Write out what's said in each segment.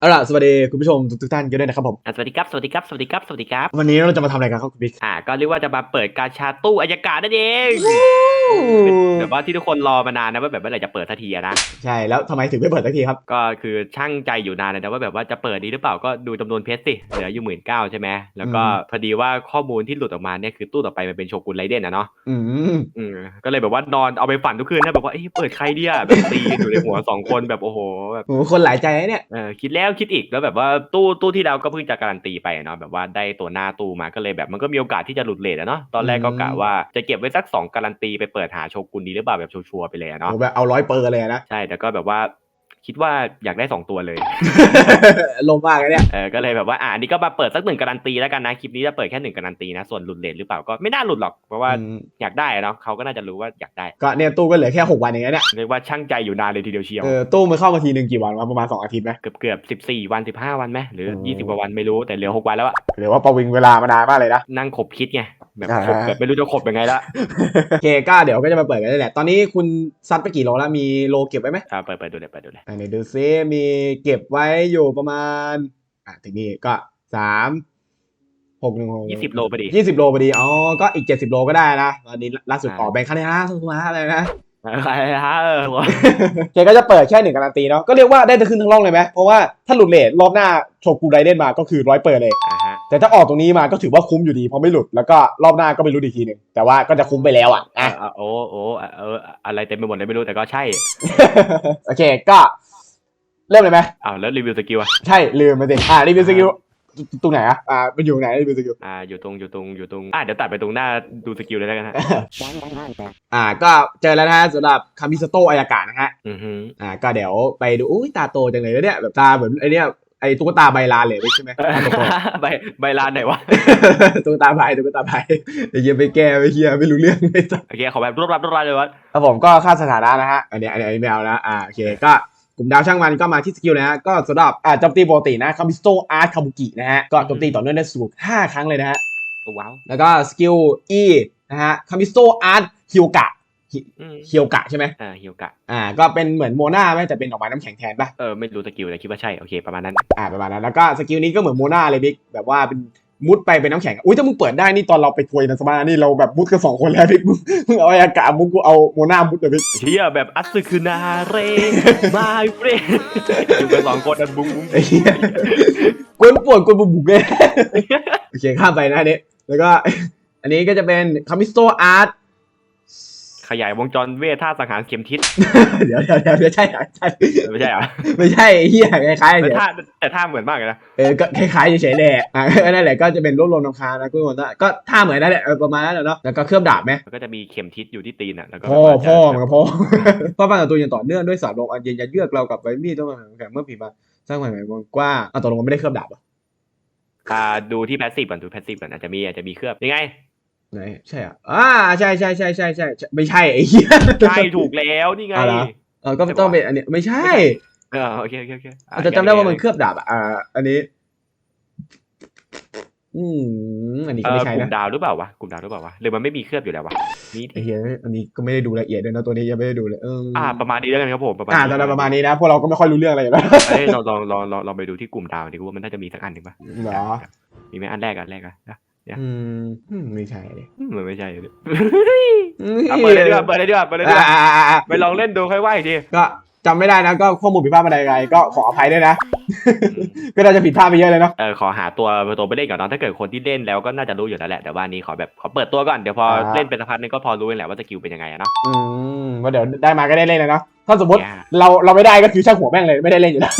เอาล่ะสวัสดีคุณผู้ชมทุกๆท่านกันด้วยนะครับผมอะสวัสดีครับ สวัสดีครับ สวัสดีครับ สวัสดีครับ วันนี้เราจะมาทำอะไรกันครับคุณบิ๊กอ่าก็เรียกว่าจะมาเปิดการชาตู้อายการนั่นเองเป็นแบบว่าที่ทุกคนรอมานานนะว่าแบบเมื่อไหร่จะเปิดทันทีอะนะ ใช่ แล้วทำไมถึงไม่เปิดสักทีครับ ก็คือช่างใจอยู่นานเลยนะว่าแบบว่าจะเปิดดีหรือเปล่าก็ดูจำนวนเพชรสิ เหลืออยู่หมื่นเก้าใช่ไหมแล้วก็อืมพอดีว่าข้อมูลที่หลุดออกมาเนี่ยคือตู้ต่อไปมันเป็นโชกุนไรเดนอะเนาะอืมอืมก็เลยแบบว่านอนเอาไปฝันทุกคืนนะแบบว่าเอ้ยเปิดใครเดียแบบตีกันอยู่ในหัวสองคนแบบโอ้โหแบบโหคนหลายใจนะเนี่ยเออคิดแล้วคิดอีกแล้วแบบว่าตู้ตู้ที่เราก็เพิ่งจะการันตีไปอะเนาะแบบว่าได้ตัวหน้าตู้มาก็เลยแบบมันก็มีโอกาสที่จะหลุดเลทอะเนาะตอนแรกก็กะว่าจะเก็บไว้สักสองการันตีไปเปิดหาโชกุนดีหรือเปล่าแบบชัวร์ๆไปเลยอะโหเนาะแบบเอาร้อยเปอร์เลยนะใช่แต่ก็แบบว่า คิดว่าอยากได้สองตัวเลย ลงมากเลยเนี่ย เออก็เลยแบบว่าอ่าอันนี้ก็มาเปิดสักหนึ่งการันตีแล้วกันนะคลิปนี้จะเปิดแค่หนึ่งการันตีนะส่วนหลุดเลทหรือเปล่าก็ไม่น่าหลุดหรอกเพราะว่าอืม อยากได้อะเนาะเขาก็น่าจะรู้ว่าอยากได้ก็เนี่ยตู้ก็เหลือแค่หกวันเองนะเนี่ยเรียกว่าช่างใจอยู่นานเลยทีเดียวเชียว เออตู้มันเข้ามาทีหนึ่งกี่วันวะประมาณสองอาทิตย์ไหม เกือบเกือบสิบสี่วันสิบห้าวันไหมหรือโอ้ยี่สิบกว่าวันไม่รู้แต่เหลือหกวันแล้วอะหรือว่าประวิงเวลามานานมากเลยนะ นั่งขบคิดไงแบบอ่าขบแบบไม่รู้จะขบยังไงละโอเคก็เดี๋ยวก็จะมาเปิดกันนี่แหละตอนนี้คุณซัดไปกี่โลแล้วมีโลเก็บไว้ไหมอ่าเปิดเปิดดูเลยเปิดดูเลยอะไหนดูซิมีเก็บไว้อยู่ประมาณ อะถึงนี่ก็สามหกหนึ่งหกยี่สิบโลพอดียี่สิบโลพอดีอ๋อก็อีกเจ็ดสิบโลก็ได้นะตอนนี้ล่าสุดออกแบงค์คาเนล่าสุดมาอะไรนะใครฮะเออหัวเจก็จะเปิดแค่หนึ่งการันตีเนาะก็เรียกว่าได้ทั้งขึ้นทั้งล่องเลยไหมเพราะว่าถ้าหลุดเลทรอบหน้าโชกุไรเดนมาก็คือร้อยเปิดเลยอ่าฮะแต่ถ้าออกตรงนี้มาก็ถือว่าคุ้มอยู่ดีเพราะไม่หลุดแล้วก็รอบหน้าก็ไม่รู้อีกทีหนึ่งแต่ว่าก็จะคุ้มไปแล้วอะอะอะโอ้โอ้เอออะไรเต็มไปหมดเลยไม่รู้แต่ก็ใช่ โอเคก็ เริ่มเลยไหมอ้าวแล้วรีวิวสกิลอะใช่ลืมไปสิอ่ารีวิวสกิลตรงไหนอะอ่ามันอยู่ไหนรีวิวสกิลอ่าอยู่ตรงอยู่ตรงอยู่ตรงอ่าเดี๋ยวตัดไปตรงหน้าดูสกิลเลยแล้วกันฮะอ่า ก็เจอแล้วนะฮะสำหรับคามิสโตอายากาศนะฮะอือฮึอ่า ก็เดี๋ยวไปดูอุ้ยตาโตจังเลยนะเนี่ยแบบตาเหมือนไอเนี้ยไอตุ๊กตาใบลานเลยใช่ไหมตาโตใบใบลานไหนวะๆตุ๊กตาใบตุ๊กตาใบไอ้เหี้ยไปแก้ไปเฮียไม่รู้เรื่องไม่ต้องโอเคขอแบบรวบรัดรวบรัดเลยวะครับผมก็ค่าสถานะนะฮะอันนี้อันนี้อันนี้ไม่เอานะอ่าโอเคก็ กลุ่มดาวช่างมันก็มาที่สกิลนะฮะก็สำหรับอ่าโจมตีปกตินะคามิสโตอาร์ตคาบุกินะฮะก็โจมตีต่อเนื่องได้สูงห้าครั้งเลยนะฮะว้าวแล้วก็สกิล E นะฮะคามิสโตอาร์ตฮิวกะอืมฮิวกะใช่ไหมอ่าฮิวกะ อ่า ก็เป็นเหมือนโมนาไหมแต่เป็นดอกไม้น้ำแข็งแทนป่ะ เออ ไม่รู้สกิลแต่คิดว่าใช่ โอเค ประมาณนั้น อ่า ประมาณนั้น แล้วก็สกิลนี้ก็เหมือนโมนาเลยบิ๊ก แบบว่าเป็น มุดไปเป็นน้ำแข็งอุ้ยถ้ามึงเปิดได้นี่ตอนเราไปทัวร์นะสมานี่เราแบบมุดกันสองคนแล้วบิ๊กมึงมึงเอาอากาศมุดกูเอาโมนามุดเลยบิ๊กเฮียแบบอัตสึคือนาเรมาเฟรอยู่กันสองคนอันบุ้งบุ้งไอ้เหี้ยกวนปวดกวนบุบบุกเลยโอเคข้ามไปนะอันนี้แล้วก็อันนี้ก็จะเป็นคามิสโตอาร์ต ขยายวงจรเวทท่าสังหารเข็มทิศเดี๋ยวเดี๋ยวเดี๋ยวไม่ใช่ไม่ใช่ไม่ใช่เหรอไม่ใช่ไอ้เฮียคล้ายๆแต่เดี๋ยวท่าแต่ท่าเหมือนมากเลยนะเออก็คล้ายๆเฉยๆแหละอ่านั่นแหละก็จะเป็นรวบรวมน้ำค้างนะคุณผู้ชมก็ท่าเหมือนนั่นแหละเออประมาณนั้นแหละเนาะแล้วก็เคลือบดาบไหม มันก็จะมีเข็มทิศอยู่ที่ตีนอะแล้วก็พ่อแบบว่าจะพ่อมันก็พ่อ พ่อบ้านตัวยังต่อเนื่องด้วยสารลมอันเย็นยันเยือกเรากับไว้มีดต้องมาแข่งเมื่อปีมาสร้างใหม่ใหม่วงกว้างอะตกลงมันไม่ได้เคลือบดาบเหรออ่าดูที่แพสซีฟก่อนดูแพสซีฟก่อนอาจจะมีอาจจะมีเคลือบยังไง ไหนใช่อะอ่าใช่ใช่ใช่ใช่ใช่ใช่ไม่ใช่ไอ้เหี้ยใช่ถูกแล้วนี่ไงอ๋อเหรอเออก็ต้องเป็นอันนี้ไม่ใช่เออโอเคโอเคโอเคอะอาจจะจำได้ว่ามันเคลือบดาบอะอ่า อันนี้ อืมอันนี้เอก็อไม่ใช่กลุ่นะมดาวหรือเปล่าวะกลุ่มดาวหรือเปล่าวะหรือมันไม่มีเคลือบอยู่แล้ววะนี่ไอ้เหี้ยอันนี้ก็ไม่ได้ดูละเอียดเลยนะตัวนี้ยังไม่ได้ดูเลยเอออ่า ประมาณนี้แล้วกันครับผมประมาณอ่าตอนนั้นประมาณนี้นะพวกเราก็ไม่ค่อยรู้เรื่องอะไรอยู่แล้วเอ้ยเราลองลองลองลองไปดูที่กลุ่มดาวดีกว่ามันน่าจะมีสักอันหนึ่งปะเหรอมีไหมอันแรกอันแรกอะนะ อืมอืมไม่ใช่เลยอืมมันไม่ใช่เลยอะเปิดเลยดีกว่าเปิดเลยดีกว่าเปิดเลยดีกว่าอ่าอ่าอ่าอ่าไปลองเล่นดูค่อยว่าอีกทีก็จำไม่ได้นะก็ข้อมูลผิดพลาดมาใดไงก็ขออภัยด้วยนะ ก็น่าจะผิดพลาดไปเยอะเลยเนาะเออขอหาตัวตัวไปเล่นก่อนเนาะถ้าเกิดคนที่เล่นแล้วก็น่าจะรู้อยู่แล้วแหละแต่ว่านี้ขอแบบขอเปิดตัวก่อนเดี๋ยวพออ่าเล่นเป็นสักพักนึงก็พอรู้เองแหละว่าสกิลเป็นยังไงอะเนาะอืมว่าเดี๋ยวได้มาก็ได้เล่นเลยเนาะถ้าสมมติแย่เราเราไม่ได้ก็คือช่างหัวแม่งเลยไม่ได้เล่นอยู่แล้ว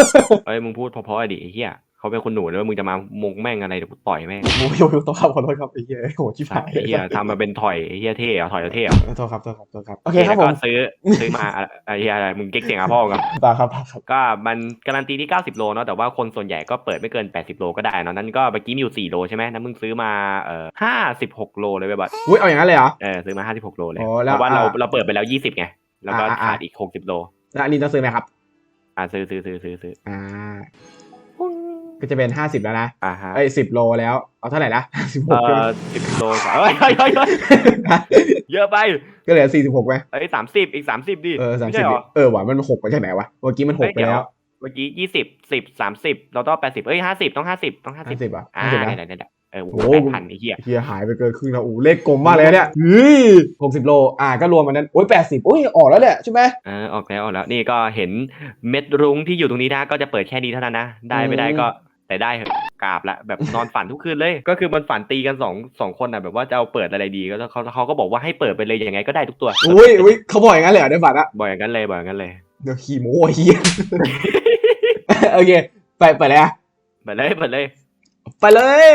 เอ้ยมึงพูดเพราะๆดิไอ้เหี้ย เขาเป็นคนหนูแล้วมึงจะมามงแม่งอะไรเดี๋ยวกูต่อยแม่งโอ้ยโยต้องขอโทษครับไอ้เหี้ยโหชิบหายไอ้เหี้ยทำมาเป็นถอยไอ้เหี้ยเท่เหรอถอยเท่เหรอโทษครับโทษครับโทษครับโอเคครับแล้วผก็มซื้อซื้อมาไอ้เหี้ยอะไรมึงเก๊กเสียงอะพ่อกับตาครับตาครับก็มันการันตีที่ 90 โลเนาะแต่ว่าคนส่วนใหญ่ก็เปิดไม่เกิน 80 โลก็ได้เนาะนั่นก็เมื่อกี้มีอยู่ 4 โลใช่ไหมนั่นมึงซื้อมาเอ่อ56 โลเลยเว้ยบัดอุ้ยเอาอย่างนั้นเลยเหรอเออซื้อมา 56 โลเลยเพราะว่าเราเราเปิดไปแล้ว 20 ไงแล้วก็อ่าอ่าขาดอีก 60 โลแล้วอันนี้ต้องซื้อไหมครับอ่าซื้อซื้อซื้อซื้อซื้ออ่า ก็จะเป็นห้าสิบแล้วนะอ่าฮะเอ้ยสิบโลแล้ว เอาเท่าไหร่นะสิบหเอกอ10โลเฮ้ยเฮ้ยเฮ้ยเฮ้ยเยอะไป ก็เหลือสี่สิบหกไหมเอ้ย30อีก30ดิ เออสามไม่สิบใช่เหรอเออว่ะมันหกไปจากไหนวะ เมื่อกี้มันหกไปแล้ว เมื่อกี้ยี่สิบสิบสามสิบเราต้องแปดสิบเอ้ยห้าสิบต้องห้าสิบต้องห้าสิบ50อะอ่า50ได้นะได้ได้ เออโอ้โอ้โหแปดพันไอ้เหี้ยเฮียหายไปเกินครึ่งแล้วอู้เลขกลมมากเลยนะเนี่ยเฮ้ยหกสิบโล อ่าก็รวมมันนั้นโอ้ยแปดสิบโอ้ยออกแล้วแหละใช่ไหมเออออกแล้วออกแล้วนี่ก็เห็นเม็ดรุ้งที่อยู่ตรงนี้นะก็จะเปิดแค่นี้เท่านั้นนะ ได้ไม่ได้ก็แต่ได้เหอะกราบละแบบนอนฝันทุกคืนเลย ก็คือมันฝันตีกันสองสองคนอะแบบว่าจะเอาเปิดอะไรดีก็เขาเขาก็บอกว่าให้เปิดไปเลยยังไงก็ได้ทุกตัวอุ้ยอุ้ยเขาบอกอย่างนั้นเลยเหรอในฝันอะบ่อยอย่างนั้นเลยบ่อยอย่างนั้นเลยเดี๋ยวขี่โม้เฮียโอเคไปไปเลยอะเปิดเลยเปิดเลย ไปเลย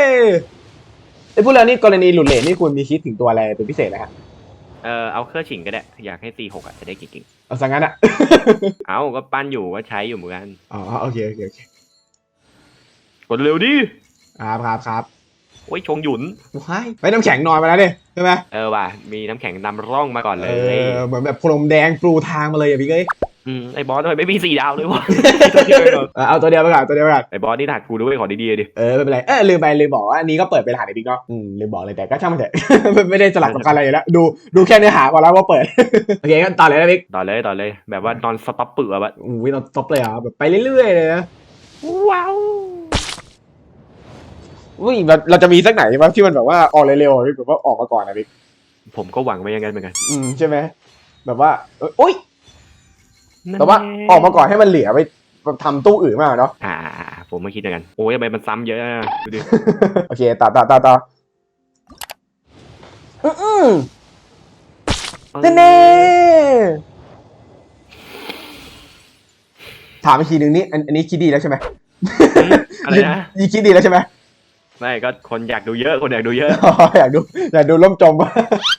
ไอ้พวกเรานี่กรณีหลุดเลนนี่คุณมีคิดถึงตัวอะไรเป็นพิเศษนะฮะเออเอาเครื่องฉิงก็ได้ อยากให้ตีหกอะจะได้เก่งเอาสังงั้นอะ ๆเอาก็ปั้นอยู่ก็ใช้อยู่เหมือนกัน อ๋อโอเคโอเคโอเคกดเร็วดิครับครับครับโอ้ยชงหยุน ว้ายไปน้ำแข็งนอนมาแล้วเนี่ยใช่ไหมเออว่ะมีน้ำแข็งนำร่องมาก่อนเลเอย อเหมือนแบบพรมแดงปลูทางมาเลยอะพี่เอ้ย อืมไอ้บอสทำไมไม่มีสี่ดาวเลยวะเออเอาตัวเดียวไปก่อนตัวเดียวไปก่อนไอ้บอสนี่ถัดกูด้วยขอดีๆดิเออไม่เป็นไรเออลืมไปลืมบอกว่าอันนี้ก็เปิดเป็นรหัสในบิ๊กเนาะอืมลืมบอกเลยแต่ก็ช่างมันเถอะ ไม่ได้สลักสำคัญอะไรอยู่แล้วดูดูแค่เนื้อหาก่อนแล้วว่าเปิด โอเคก็ต่อเลยนะบิ๊กต่อเลยต่อเลยแบบว่านอนสต็อปเปื่อะแบบอุ้ยเราตบเลยเหรอะแบบไปเรื่อยๆเลยนะว้าวอุ้ยเราเราจะมีสักไหนบ้างที่มันแบบว่าออกเร็วๆอะพี่แบบว่าออกมาก่อนนะบิ๊กผมก็หวังไว้อยังไงเหมือนกัน อืมใช่ไหมแบบว่าเอ้ยอุ้ย แต่ว่าออกมาก่อนให้มันเหลือไปทำตู้อื่นมากเนาะอ่าอ่าอ่าผมไม่คิดอย่างนั้นโอ้ยทำไมมันซ้ำเยอะอะดูดิ โอเคต่อต่อต่อต่ออืออือเน่เน่ถามอีกทีหนึ่งนี่อันอันนี้คิดดีแล้วใช่ไหมอืมอะไรนะ ยี่คิดดีแล้วใช่ไหม ไม่ก็คนอยากดูเยอะคนอยากดูเยอะอ๋ออยากดูอยากดูล่มจม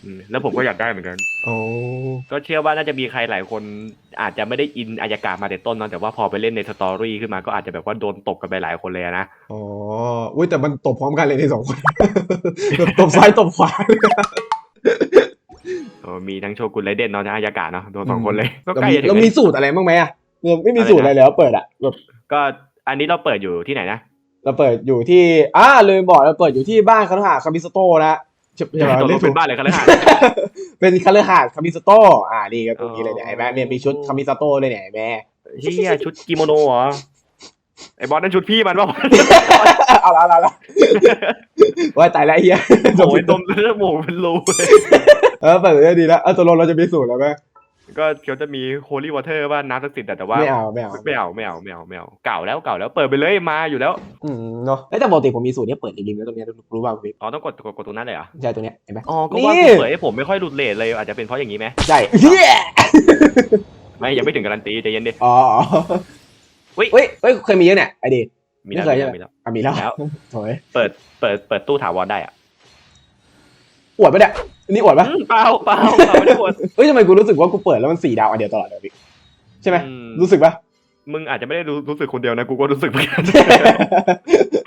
อืมแล้วผมก็อยากได้เหมือนกัน โอ้ก็เชื่อว่าน่าจะมีใครหลายคนอาจจะไม่ได้อินอายากาศมาแต่ต้นเนอะแต่ว่าพอไปเล่นในสตอรี่ขึ้นมาก็อาจจะแบบว่าโดนตกกันไปหลายคนเลยอะนะ อ๋ออุ้ยแต่มันตบพร้อมกันเลยในสองคน แบบตบซ้ายตบขวา เออมีทั้งโชกุนไรเดนเนาะทั้งอายากาศเนาะโดนสองคนเลย ก็เราใกล้มีจะถึงเราแล้วมีสูตรอะไรบ้างไหมอะเราไม่มีสูตรอะไรเลยว่าเปิดอะแบบก็อันนี้เราเปิดอยู่ที่ไหนนะ เราเปิดอยู่ที่อ่าลืมบอกเราเปิดอยู่ที่บ้านคารุหาคามิสโตนะใช่ใช่ไหมตกลเรียงกเป็ถูนกบ้านเลยกันเลยฮะเป็นคารุหาคามิสโตอ่านี่ก็ตรงนี้เลยเนี่ยอ๋อไอ้แม่เนี่ยมีชุดคามิสโตเลยเนี่ยไอ้แม่เฮียชุดกิโมโนเหรอไอ้บอสนั่นชุดพี่มันป่ะเอาละเอาละเอาละว่าตายแล้วไอ้เฮียโอ้ยดมเลือดหมูเป็นรูเลยเออเปิดได้ดีแล้วเออตัวลงเราจะมีสูตรแล้วไหม ก็เขาจะมีโคลี่วอเตอร์ว่าน้ำศักดิ์สิทธิ์แต่แต่ว่าไม่เอาไม่เอาไม่เอาไม่เอาไม่เอาไม่เอาเก่าแล้วเก่าแล้วเปิดไปเลยมาอยู่แล้ว อืมเนาะเอ้ยแต่ปกติผมมีสูตรเนี้ยเปิดริมๆแล้วตรงเนี้ยรู้ป่าวพี่อ๋อต้องกดกดกดตรงนั้นเลยเหรอใช่ตรงเนี้ยเห็นไหมอ๋อก็ว่านี่คุณเปิดให้ผมไม่ค่อยหลุดเลทเลยอาจจะเป็นเพราะอย่างนี้ไหมใช่เฮียไม่ยังไม่ถึงการันตีใจเย็นดิอ๋ออ๋ออุ๊ยเฮ้ยเฮ้ยเคยมีเยอะเนี่ยไอเดีมีแล้วไม่เคยมีแล้วอะมีแล้วแล้วโถ่ยเปิดเปิดเปิดตู้ถาวรได้อะ อวดปะเนี่ยอันนี่อวดปะอืมเปล่าเปล่าเปล่าไม่ได้กดเฮ้ยทำไมกูรู้สึกว่ากูเปิดแล้วมันสี่ดาวอันเดียวตลอดเลยพี่ใช่ไหมอืม รู้สึกปะ มึงอาจจะไม่ได้รู้รู้สึกคนเดียวนะ กูก็รู้สึกเหมือนกัน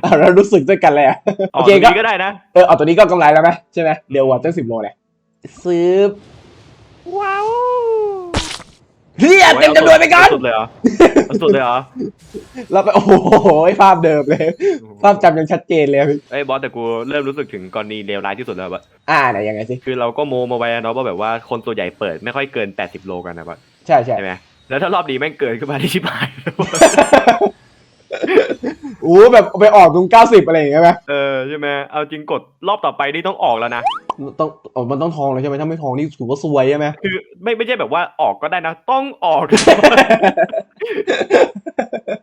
อะเรารู้สึกด้วยกันเลยอะอ๋โออเคตรงก็นี้ก็ได้นะ เออเอาตัวนี้ก็กำไรแล้วไหมใช่ไหมเดี๋ยววัดตั้งสิบโลเลยซื้อว้าว เฮียเต็มจำนวนไปก่อนสุดเลยเหรอเอาสุดเลยเหรอเราไปโอ้โหภาพเดิมเลยภาพจำยังชัดเจนเลยอะพี่ไอ้ยบอสแต่กูเริ่มรู้สึกถึงกรณีเลวร้ายที่สุดแล้วแบบอ่าไหนยังไงสิคือเราก็โมมาไว้อะเนาะว่าแบบว่าคนส่วนใหญ่เปิดไม่ค่อยเกิน 80 โลกันนะบอสใช่ใช่ใช่ไหมแล้วถ้ารอบนี้แม่งเกินขึ้นมาที่ชิบหาย โอ้แบบไปออกตรงเก้าสิบอะไรอย่างเงี้ยไหมเออใช่ไหมเอาจริงกดรอบต่อไปนี่ต้องออกแล้วนะ ต้องอ๋อมันต้องทองเลยใช่ไหมถ้าไม่ทองนี่ถือว่าซวยใช่ไหมคือไม่ไม่ใช่แบบว่าออกก็ได้นะ ต้องออก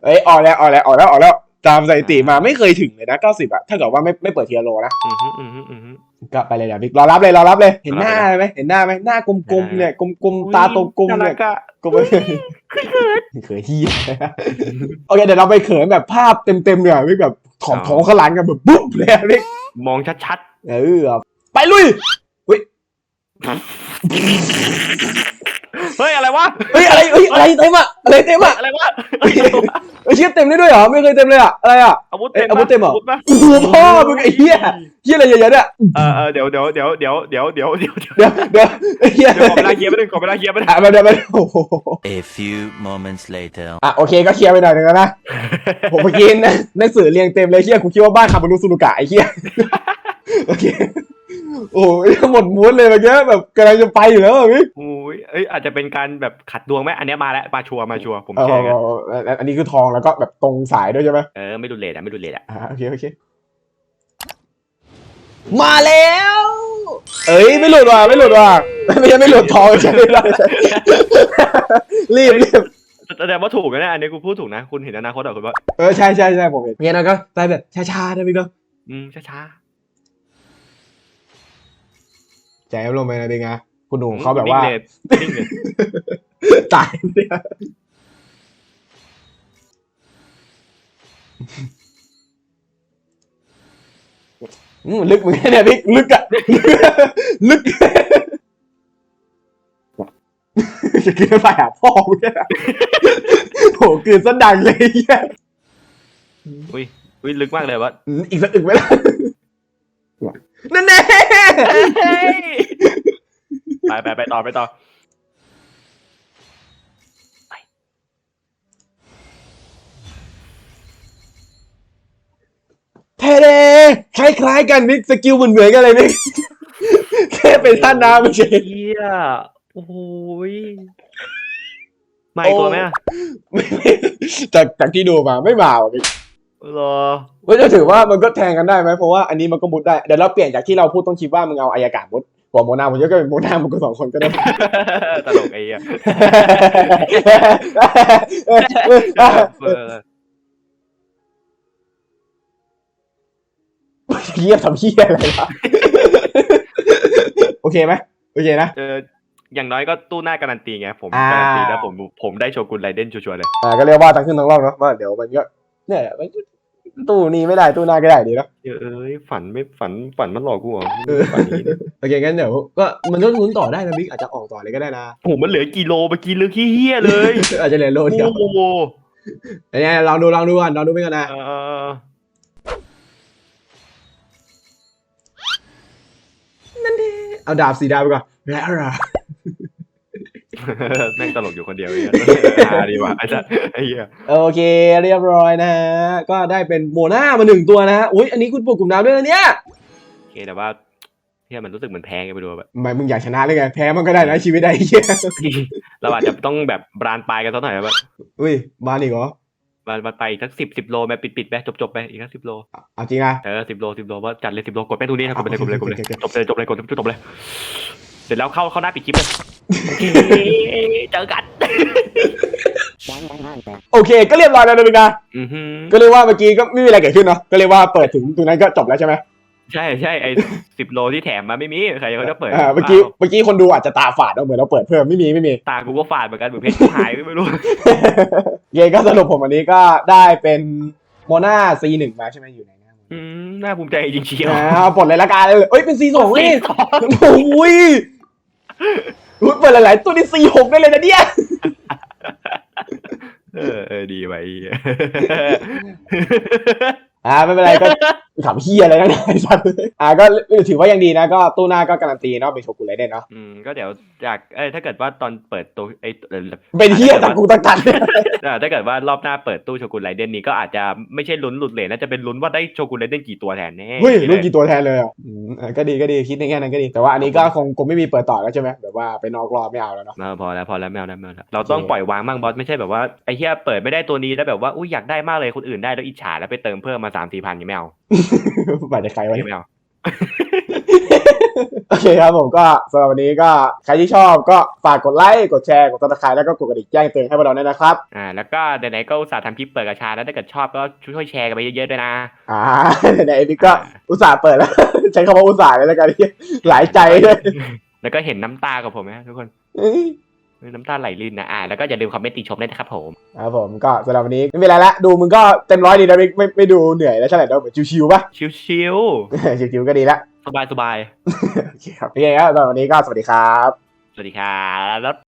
เอ้ยออกแล้วออกแล้วออกแล้วออกแล้ว ตามสถิติมาไม่เคยถึงเลยนะเก้าสิบอะถ้าเกิดว่าไม่ไม่เปิดทีละโลนะอือฮึอือฮึอือฮึ ก็ไปเลยเดี๋ยวพี่รอรับเลยรอรับเลย เห็นหน้ารับเลยไหมเห็นหน้าไหมหน้ากลมๆได้เนี่ยกลมๆตาโตกลมน่าเนี่รัยกอะกลมเขินที่โอเคเดี๋ยวเราไปเขินแบบภาพเต็มๆเนี่ยพี่แบบถองท้องขางหลังกันแบบปุ๊บเลยอะพี่มองชัดเออไปลุยๆ เฮ้ยอะไรวะเฮ้ยอะไรเฮ้ยอะไรเต็มอะอะไรเต็มอะอะไรวะเฮ้ยอะไรวะเฮ้ยเชี่ยเต็มได้ด้วยเหรอไม่เคยเต็มเลยอะอะไรอะอาวุธเอ้เต็ยมอาวุธเต็มเหรออาวุธปะโอ้โหพ่อมึงไอ้เหี้ยเหี้ยอะไรเยอะๆเนี่ยเออเออเดี๋ยวเดี๋ยวเดี๋ยวเดี๋ยวเดี๋ยวเดี๋ยวเดี๋ยวเดี๋ยวเดี๋ยวเดี๋ยวไอ้เหี้ยเดี๋ยวขอเวลาเคลียร์ไปหนึ่งขอเวลาเคลียร์ไปหนึ่งอะมาเดี๋ยวมาเดี๋ยวโอ้โห A few moments later. อะโอเคก็เคลียร์ไปหน่อยหนึงแล้วนะผมเมื่อกี้นะหนังสือเรียงเต็มเลยเฮียกูคิดว่าบ้านคาบารุสุรุกะไอ้เฮียโอเค โอ้ยหมดมูดเลยเมื่อกี้แบบกำลังจะไปอยู่แล้วอะพี่โอ้ยเอ้ยอาจจะเป็นการแบบขัดดวงไหมอันเนี้ยมาแล้วมาชัวร์มาชัวร์ผมเอาเชื่อกันเอาเอาเอาอันนี้คือทองแล้วก็แบบตรงสายด้วยใช่ไหมเออไม่ดูเลทอะไม่ดูเลทอะอ่าโอเคโอเคมาแล้ว เอ้ยไม่หลุดว่ะไม่หลุดว่ะไม่ใช่ไม่หลุดทองใช่ไม่ได้ใช่รีบรีบแต่แต่ว่าถูกนะเนี่ยอันนี้กูพูดถูกนะ คุณเห็นอนาคตเหรอคุณว่าเออใช่ใช่ใช่ผมเห็นงั้นเราก็ได้แบบช้าๆนะพี่เนาะอืมช้า ใจลงไปนะเป็นไงคุณหนุ่ๆมเขาแบบว่านิ่งเลยนิ่งเลยตายเนี่ยอืมลึกเหมือนกันเนี่ยพี่ลึกอะลึกจะกินไปหาพ่อมึงเนี่ยโหกลืนซะดังเลยเหี้ยอุ้ยอุ้ยลึกมากเลยว่าอืมอีกสักอึกไหมล่ะนั่นแน่ ไปไปไปต่อไปต่อเท่เด้คล้ายๆกันมิกสกิลเหมือนเหมือนๆกันเลยมิกแค่เป็นท่าน้ำไม่ใช่เฮียโอ้โหยมาอีกตัวไหมอะไม่ไม่จากจากที่ดูมาไม่มาว่ะมิก รอว่าจะถือว่ามันก็แทงกันได้ไหมเพราะว่าอันนี้มันก็มุดได้เดี๋ยวเราเปลี่ยนจากที่เราพูดต้นคลิปว่ามึงเอาอายากาศมุดหัวโมนาผมจะก็เป็นโมนามึงก็สองคนก็ได้ตลกไอ้เหี้ยเออเยียบทำเยียอะไรล่ะโอเคไหมโอเคนะเอออย่างน้อยก็ตู้หน้าการันตีไงผมอ่าการันตีแล้วผมผมได้โชกุนไรเดนชัวร์ๆเลยอ่าก็เรียกว่าทั้งขึ้นทั้งล่องเนาะว่าเดี๋ยวมันก็เนี่ยมันก็ ตู้นี้ไม่ได้ตู้หน้าก็ได้ดีเนาะเอ้ยฝันไม่ฝันฝันมันหลอกกูเหรอเออฝันนี้เนี่ยโอเคงั้นเดี๋ยวก็มันก็ลุ้นต่อได้นะบิ๊กอาจจะออกต่อเลยก็ได้นะโอ้โหมันเหลือกี่โลเมื่อกี้เหลือขี้เหี้ยเลย อาจจะเหลือโลเดียวโอ้โหอันนี้ลองดูลองดูก่อนลองดูไปก่อนนะ เออเอาดาบสีดาวไปก่อนแล้วเหรอ แม่งตลกอยู่คนเดียวไอ้เหี้ยฮาดีว่ะไอ้สัสไอ้เหี้ยโอเค เรียบร้อยนะฮะ ก็ได้เป็นโมนามาหนึ่งตัวนะฮะ อุ้ยอันนี้คุณปลุกกลุ่มดาวด้วยนะเนี่ย โอเคแต่ว่าเฮียมันรู้สึกเหมือนแพ้ไงไปดูแบบทำไมมึงอยากชนะเลยไง แพ้มันก็ได้นะชีวิตได้เหี้ยเราอาจจะต้องแบบบรานปลายกันสักหน่อยแบบอุ้ยมาอีกเหรอมามาไปอีกสักสิบสิบโลไหมปิดปิดๆไปจบจบๆไปอีกสักสิบโลเอาจริงอะเออสิบโลสิบโลว่าจัดเลยสิบโลกดไปตรงนี้นะกดไปเลยกดไปเลยกดไปเลยโอเคโอเคจบเลยจบเลยกดจบเลย เสร็จแล้วเข้าเข้าหน้าปิดคลิปเลยโอเคเจอกัน โอเค ก็เรียบร้อยแล้วนะบิ๊กนะอือหือก็เรียกว่าเมื่อกี้ก็ไม่มีอะไรเกิดขึ้นเนาะก็เรียกว่าเปิดถึงตรงนั้นก็จบแล้วใช่ไหมใช่ใช่ไอ้สิบโลที่แถมมาไม่มีใครเขาจะเปิดอ่าเมื่อกี้เมื่อกี้คนดูอาจจะตาฝาดเนาะเหมือนเราเปิดเพิ่มไม่มีไม่มี ตากูก็ฝาดเหมือนกันเหมือนเพชรกูหายไม่รู้ เยก็สรุปผมวันนี้ก็ได้เป็นโมนา C1 มาใช่ไหมอยู่ไหนนะอืมน่าภูมิใจจริงเชียวอ่าปลดเลยละกันเลยเอ้ยเป็น C2 นี่สองโอ้ย อุ๊ยเปิดหลายๆ ตัวนี่ C6 ได้เลยนะเนี่ยเออเออดีไว้อ่าไม่เป็นไรก็ ขำเฮียอะไรนะไอ้สัตว์อ่าก็ถือว่ายังดีนะ ก็ตู้หน้าก็การันตีเนาะเป็นโชกุนไรเดนเนาะอืมก็เดี๋ยวจากเอ้ยถ้าเกิดว่าตอนเปิดตัวไอ้เอ่อเป็นเฮียตะกูตะกันอ่าถ้าเกิดว่ารอบหน้าเปิดตู้โชกุนไรเดนนี้ก็อาจจะไม่ใช่ลุ้นหลุดเหรียญน่าจะเป็นลุ้นว่าได้โชกุนไรเดนกี่ตัวแทนแน่เฮ้ยรุ่นกี่ตัวแทนเลยอะอืมอะก็ดีก็ดีคิดในแง่นั้นก็ดีแต่ว่าอันนี้ก็คงคงไม่มีเปิดต่อแล้วใช่ไหมแบบว่าไปนอกรอบไม่เอาแล้วเนาะเออพอแล้วพอแล้วแมวแล้วแมวแล้วเราต้องปล่อยวางบ้างบอสไม่ใช่แบบว่าไอ้เหี้ยเปิดไม่ได้ตัวนี้แล้วแบบว่าอุ้ยอยากได้มากเลยคนอื่นได้แล้วอิจฉาแล้วไปเติมเพิ่มมาสามสี่พันยังไม่เอาหมายถึงใครวะเนี่ยไม่เอาโอเคครับผมก็สำหรับวันนี้ก็ใครที่ชอบก็ฝากกดไลค์กดแชร์กดติดตามแล้วก็กดกระดิ่งแจ้งเตือนให้พวกเราด้วยนะครับอ่าแล้วก็ไหนๆก็อุตส่าห์ทำคลิปเปิดกระชาแล้วถ้าเกิดชอบก็ช่วยแชร์กันไปเยอะๆด้วยนะอ่าไหนๆพี่ก็อุตส่าห์เปิดแล้ว ใช้คำว่าอุตส่าห์เลยแล้วกันหลายใจเลยแล้วก็เห็นน้ำตากับผมไหมทุกคนเอ้ย น้ำตาไหลลินนะอ่าแล้วก็อย่าลืมคอมเมนต์ติชมด้วยนะครับผมครับผมก็สำหรับวันนี้ไม่เป็นไรละดูมึงก็เต็มร้อยดีนะไม่ไม่ไม่ดูเหนื่อยแล้วใช่ไหมเดี๋ยวเหมือนชิวๆป่ะชิวชิวๆก็ดีละๆสบายโอเคครับโอเคครับสำหรับวันนี้ก็สวัสดีครับๆสวัสดีครับ